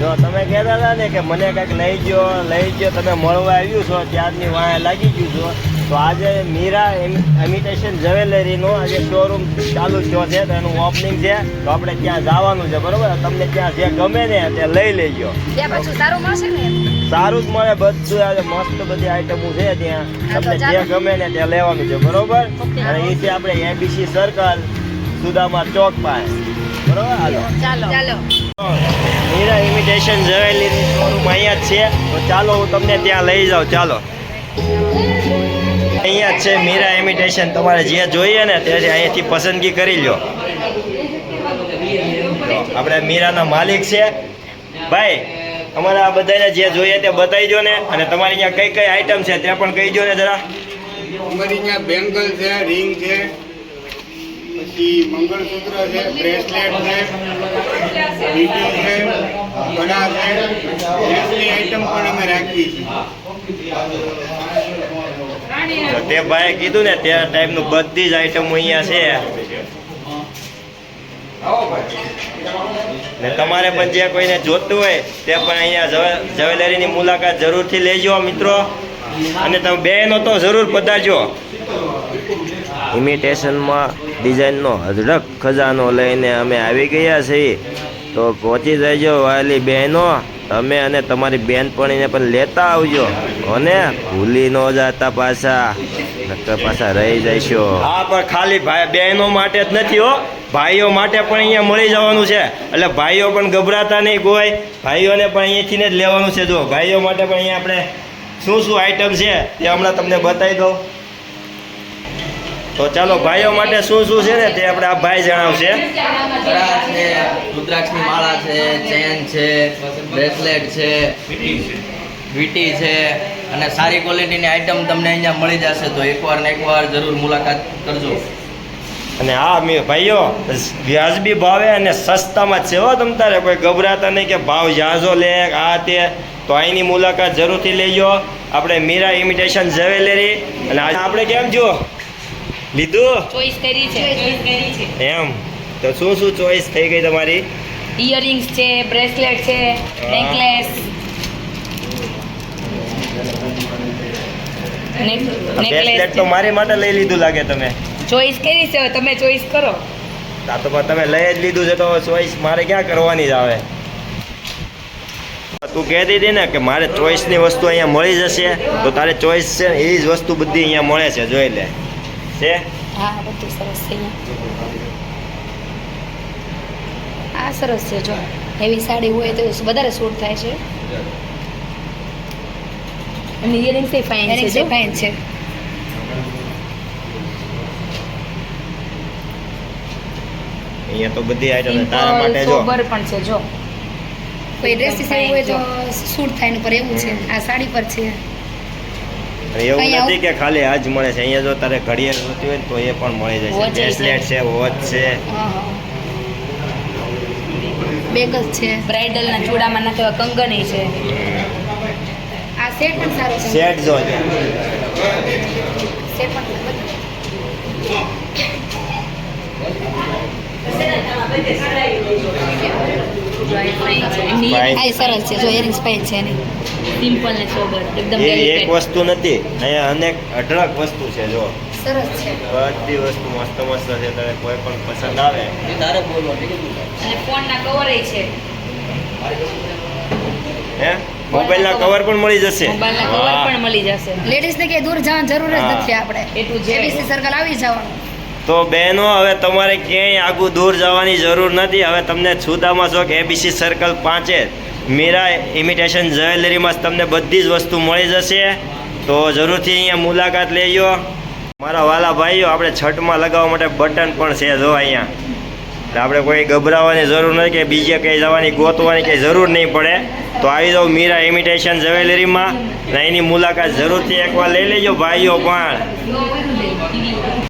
જો તમે કહેતા હતા ને કે મને કંઈક લઈ ગયો લઈ ગયો તમે મળવા આવ્યું છો ત્યારની વાંહે લાગી ગયું છો તો આજે મીરા ઇમિટેશન જ્વેલરીનો આજે શોરૂમ ચાલુ થયો છે તો એનું ઓપનિંગ છે તો આપણે ત્યાં જવાનું છે બરોબર? તમને ત્યાં જે ગમે ને તે લઈ લેજો. સારું જ મળે બધું આજે મસ્ત બધી આઈટમો છે ત્યાં. તમને જે ગમે ને તે લેવાનું છે બરોબર? અને એ છે આપણે એબીસી સર્કલ સુદામા ચોક પાસે. બરોબર? હાલો. ચાલો ચાલો. મીરા ઇમિટેશન જ્વેલરી શોરૂમ અહીંયા જ છે. તો ચાલો, હું તમને ત્યાં લઈ જાઉં. ચાલો. અહીંયા જ છે મીરા ઇમિટેશન તમારે જે જોઈએ ને તે અહીંયાથી પસંદગી કરી લો આપણે મીરાના માલિક છે. ભાઈ, અમારે આ બધાને જે જોઈએ તે બતાવી દો ને, અને તમારી અહીંયા કઈ કઈ આઈટમ છે તે પણ કહી દો ને જરા. અમારી અહીંયા બેંગલ છે, રિંગ છે, પછી મંગળસૂત્ર છે, બ્રેસલેટ છે. છીએ તો ભાઈ કીધું ને, તે ટાઈપનું બધી જ આઈટમો અહીંયા છે. ને તમારે પણ જે કોઈને જોતું હોય, તે પણ અહીંયા જવે- જ્વેલરીની મુલાકાત જરૂરથી લેજો, મિત્રો. અને તમે બેનો તો જરૂર પધારજો. ઇમિટેશનમાં ડિઝાઇનનો અઢળક ખજાનો લઈને અમે આવી ગયા છીએ. તો પહોંચી જજો વાલી બહેનો. તમે અને તમારી બહેનપણીને પણ લેતા આવજો. અને ભૂલી ન જાતા પાછા. નકર પાછા રહી જઈશો. હા, પણ ખાલી ભાઈ બહેનો માટે જ નથી હો. ભાઈઓ માટે પણ અહીંયા મળી જવાનું છે. એટલે ભાઈઓ પણ ગભરાતા નહીં કોઈ. ભાઈઓને પણ અહીંયાથી જ લેવાનું છે. જો ભાઈઓ માટે પણ અહીંયા આપણે શું શું આઈટમ છે તે હમણાં તમને બતાવી દઉં. તો ચાલો ભાઈઓ માટે શું શું છે ને તે આપણે આ ભાઈ જણાવશે. છે રુદ્રાક્ષની માળા છે ચેન છે બ્રેસલેટ છે વીટી છે અને સારી ક્વોલિટીની આઈટમ તમને અહીંયા મળી જશે તો એકવાર ને એકવાર જરૂર મુલાકાત કરજો. અને હા મે ભાઈઓ વ્યાજબી ભાવે અને સસ્તામાં છે હો તમ તારે કોઈ ગભરાતા નહીં કે ભાવ ઝાઝો લે આ તે તો અહીંની મુલાકાત જરૂરથી લેજો. આપણે મીરા ઇમિટેશન જવેલરી અને આજે આપણે કેમ જો લીધું? ચોઈસ કરી છે. ચોઈસ કરી છે. એમ. તો શું શું ચોઈસ થઈ ગઈ તમારી? ઇયરિંગ્સ છે બ્રેસલેટ છે નેકલેસ બ્રેસલેટ તો મારી માટે લઈ લીધું લાગે તમે. ચોઈસ કરી છે હવે તમે ચોઈસ કરો. આ તો પણ તમે લઈ જ લીધું છે તો ચોઈસ મારે ક્યાં કરવાની જ આવે? તું કહેતી હતી ને કે મારે ચોઈસની વસ્તુ અહીંયા મળી જશે તો તારે ચોઈસ છે એ જ વસ્તુ બધી અહીંયા મળે છે જોઈ લે. છે? હા બધું સરસ છે આ સરસ છે જો. હેવી સાડી હોય તો વધારે સૂટ થાય છે. અને ઇયરિંગ્સ એ ફાઇન છે ફાઇન છે. અહીંયા તો બધી આઈટમ તારા માટે જો. સોબર પણ છે જો. કોઈ ડ્રેસીસ એવું હોય તો સૂટ થાય ને પર એવું છે. આ સાડી પર છે. એવું નથી કે ખાલી આ જ મળે છે. અહીંયા જો તારે ઘડિયાળ જોતી હોય તો એ પણ મળી જાય. છે બ્રેસલેટ છે. વોચ છે બેગલ છે. બ્રાઇડલના ચૂડામાં નાખેવા કંગન છે. આ સેટ પણ સારો છે. સેટ જો છે. સેટ પણ Fine. આ ય છે જો ઇયરિંગ્સ ફાઇન છે એની સિમ્પલ ને સોબર એકદમ એક વસ્તુ નથી. અહીંયા અનેક અઢળક વસ્તુ છે જો. સરસ છે. બધી વસ્તુ મસ્ત મસ્ત છે તારે કોઈ પણ પસંદ આવે. તારે ઠીક છે? અને કવર છે. હે? મોબાઈલના કવર પણ મળી જશે. કવર પણ મળી જશે. લેડીઝને ક્યાંય દૂર જવાની જરૂર જ નથી આપણે. ટુ સર્કલ આવી જવાનું. તો બહેનો, હવે તમારે ક્યાંય આગું દૂર જવાની જરૂર નથી. હવે તમને સુદામા ચોક એબીસી સર્કલ પાંચે. મીરા ઇમિટેશન જ્વેલરીમાં તમને બધી જ વસ્તુ મળી જશે. તો જરૂરથી અહીંયા મુલાકાત લેજો. મારા વાલા ભાઈઓ, આપણે છઠમાં લગાવવા માટે બટન પણ છે જો અહીંયા. એટલે આપણે કોઈ ગભરાવાની જરૂર નથી કે બીજે કંઈ જવાની, ગોતવાની કંઈ જરૂર નહીં પડે. તો આવી જાઓ મીરા ઇમિટેશન જ્વેલરીમાં. અને એની મુલાકાત જરૂરથી એકવાર લઈ લેજો, ભાઈઓ પણ.